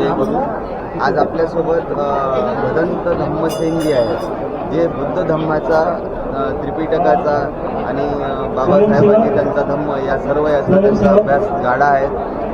जय आज आपल्यासोबत भदंत धम्मसेन जी आहेत. जे बुद्ध धम्माचा त्रिपिटकाचा आणि बाबासाहेबांनी त्यांचा धम्म या सर्व याचा त्यांचा अभ्यास गाडा आहे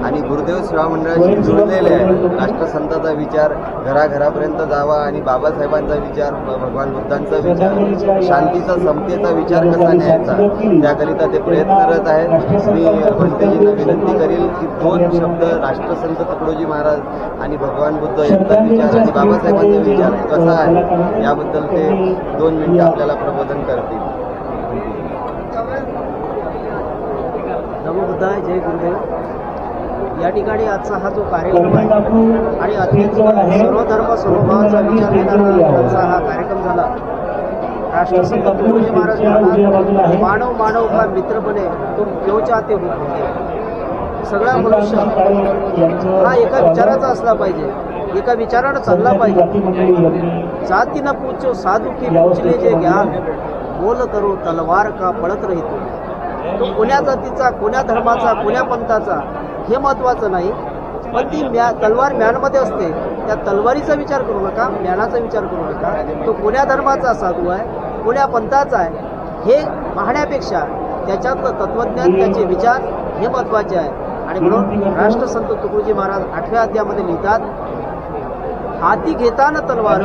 आणि गुरुदेव सेवा मंडळाशी जुळलेले आहेत. राष्ट्रसंताचा विचार घराघरापर्यंत जावा आणि बाबासाहेबांचा विचार भगवान बुद्धांचा विचार शांतीचा समतेचा विचार कसा न्यायचा? त्याकरिता ते प्रयत्नरत आहेत. मी भंतेजींना विनंती करेल की दोन शब्द राष्ट्रसंत तुकडोजी महाराज आणि भगवान बुद्ध यांचा विचार आणि बाबासाहेबांचा विचार कसा आहे? याबद्दल ते दोन मिनिटं आपल्याला प्रबोधन करतील. बुद्धाय जय गुरुदेव. या ठिकाणी आजचा हा जो कार्यक्रम आहे आणि अत्यंत सर्व धर्म स्वरूपाचा विचार आजचा हा कार्यक्रम झाला. राष्ट्रसंत तुकडोजी महाराज मानव मानव का मित्र बने तुम क्यों चाहते हो सगळा मनुष्य हा एका विचाराचा असला पाहिजे. एका विचारानं चालला पाहिजे. जाती न पूछो साधू की पूछले जे ज्ञान बोल करो तलवार का पळत राहतो? तो कोण्या जातीचा कोण्या धर्माचा कोण्या पंथाचा हे महत्वाचं नाही. पण ती म्या तलवार म्यानमध्ये असते. त्या तलवारीचा विचार करू नका ज्ञानाचा विचार करू नका. तो कोण्या धर्माचा साधू आहे कोण्या पंथाचा आहे हे पाहण्यापेक्षा त्याच्यातलं तत्वज्ञान त्याचे विचार हे महत्त्वाचे आहे. आणि म्हणून राष्ट्रसंत तुकडोजी महाराज आठव्या अध्यायामध्ये लिहितात हाती घेताना तलवार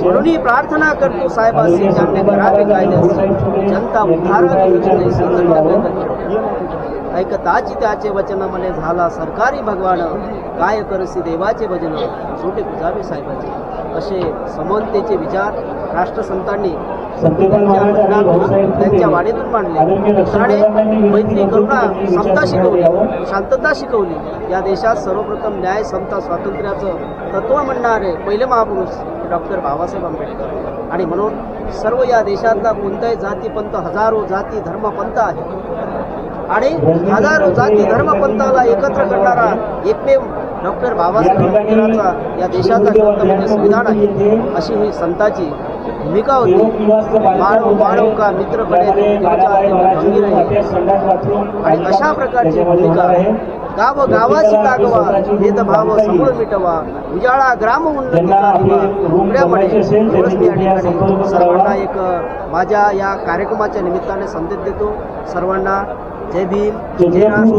म्हणून ही प्रार्थना करतो साहेबांशी ज्यांनी करावे कायद्याचे जनता उद्धारा ऐकताची त्याचे वचन मने झाला सरकारी भगवान काय करसी देवाचे भजन छोटे पुजावे साहेबाचे. असे समनतेचे विचार राष्ट्रसंतांनी त्यांच्या भजनातून, त्यांच्या वाणीतून मांडले. मैत्री करुणा समता शिकवली. शांतता शिकवली. या देशात सर्वप्रथम न्याय समता स्वातंत्र्याचं तत्व म्हणणारे पहिले महापुरुष डॉक्टर बाबासाहेब आंबेडकर. आणि म्हणून सर्व या देशातला कोणताही जाती पंथ हजारो जाती धर्म पंथ आहे. आणि हजारो जाती धर्म पंथाला एकत्र करणारा एकमेव डॉक्टर बाबासाहेब आंबेडकरांचा या देशाचा ग्रंथ म्हणजे संविधान आहे. अशी ही संताची भूमिका होती मानव मानव का मित्र बने तो देवचा देव खंबीर आहे. आणि अशा प्रकारची भूमिका गाव गावाची लागवा. भेदभाव समूळ मिटवा. उजाळा ग्राम ठिकाणी सर्वांना एक माझ्या या कार्यक्रमाच्या निमित्ताने संदेश देतो. सर्वांना जय भीम जय राष्ट्र